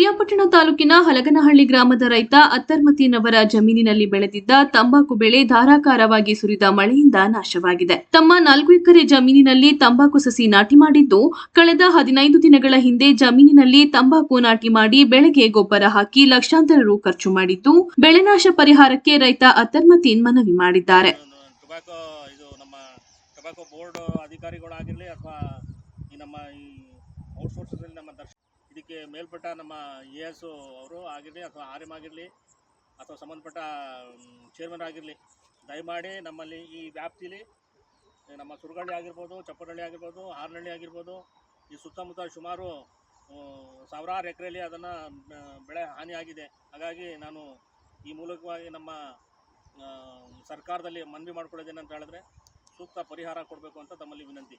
ಪಿರಿಯಾಪಟ್ಟಣ ತಾಲೂಕಿನ ಹಲಗನಹಳ್ಳಿ ಗ್ರಾಮದ ರೈತ ಅತ್ತರ್ಮತಿನವರ ಜಮೀನಿನಲ್ಲಿ ಬೆಳೆದಿದ್ದ ತಂಬಾಕು ಬೆಳೆ ಧಾರಾಕಾರವಾಗಿ ಸುರಿದ ಮಳೆಯಿಂದ ನಾಶವಾಗಿದೆ. ತಮ್ಮ ನಾಲ್ಕು ಎಕರೆ ಜಮೀನಿನಲ್ಲಿ ತಂಬಾಕು ಸಸಿ ನಾಟಿ ಮಾಡಿದ್ದು, ಕಳೆದ ಹದಿನೈದು ದಿನಗಳ ಹಿಂದೆ ಜಮೀನಿನಲ್ಲಿ ತಂಬಾಕು ನಾಟಿ ಮಾಡಿ ಬೆಳೆಗೆ ಗೊಬ್ಬರ ಹಾಕಿ ಲಕ್ಷಾಂತರ ರು ಖರ್ಚು ಮಾಡಿದ್ದು, ಬೆಳೆ ನಾಶ ಪರಿಹಾರಕ್ಕೆ ರೈತ ಅತ್ತರ್ಮತೀನ್ ಮನವಿ ಮಾಡಿದ್ದಾರೆ. ನಮ್ಮ ಇದಕ್ಕೆ ಮೇಲ್ಪಟ್ಟ ನಮ್ಮ ಎ ಎಸ್ ಅವರು ಆಗಿರಲಿ ಅಥವಾ ಆರ್ ಎಂ ಆಗಿರಲಿ ಅಥವಾ ಸಂಬಂಧಪಟ್ಟ ಚೇರ್ಮನ್ ಆಗಿರಲಿ, ದಯಮಾಡಿ ನಮ್ಮಲ್ಲಿ ಈ ವ್ಯಾಪ್ತಿಲಿ ನಮ್ಮ ಸುರಗಳ್ಳಿ ಆಗಿರ್ಬೋದು ಚಪ್ಪನಹಳ್ಳಿ ಆಗಿರ್ಬೋದು ಹಾರನಹಳ್ಳಿ ಆಗಿರ್ಬೋದು, ಈ ಸುತ್ತಮುತ್ತ ಸುಮಾರು ಸಾವಿರಾರು ಎಕರೆಯಲ್ಲಿ ಅದನ್ನು ಬೆಳೆ ಹಾನಿಯಾಗಿದೆ ಹಾಗಾಗಿ ನಾನು ಈ ಮೂಲಕವಾಗಿ ನಮ್ಮ ಸರ್ಕಾರದಲ್ಲಿ ಮನವಿ ಮಾಡ್ಕೊಳ್ಳೋದೇನಂತ ಹೇಳಿದ್ರೆ ಸೂಕ್ತ ಪರಿಹಾರ ಕೊಡಬೇಕು ಅಂತ ತಮ್ಮಲ್ಲಿ ವಿನಂತಿ.